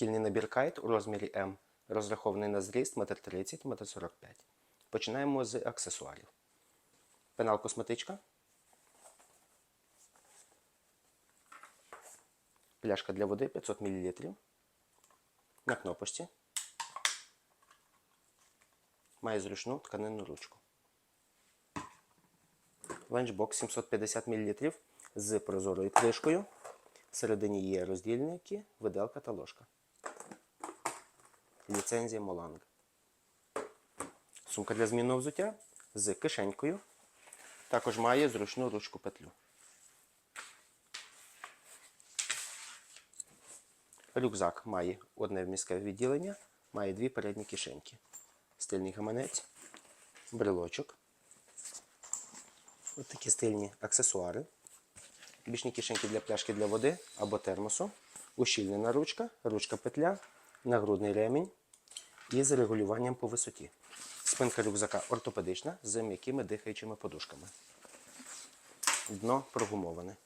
Шкільний набір кайт у розмірі М, розрахований на зріст 1,30 м, 1,45 м. Починаємо з аксесуарів. Пенал косметичка. Пляшка для води 500 мл. На кнопочці. Має зручну тканинну ручку. Ланчбокс 750 мл з прозорою кришкою. Всередині є роздільники, виделка та ложка. Ліцензія Моланг. Сумка для змінного взуття з кишенькою. Також має зручну ручку петлю. Рюкзак має одне вмістке відділення, має дві передні кишеньки. Стильний гаманець, брелочок. Ось такі стильні аксесуари. Бічні кишеньки для пляшки для води або термосу. Ущільнена ручка, ручка петля, нагрудний ремінь і з регулюванням по висоті. Спинка рюкзака ортопедична з м'якими дихаючими подушками. Дно прогумоване.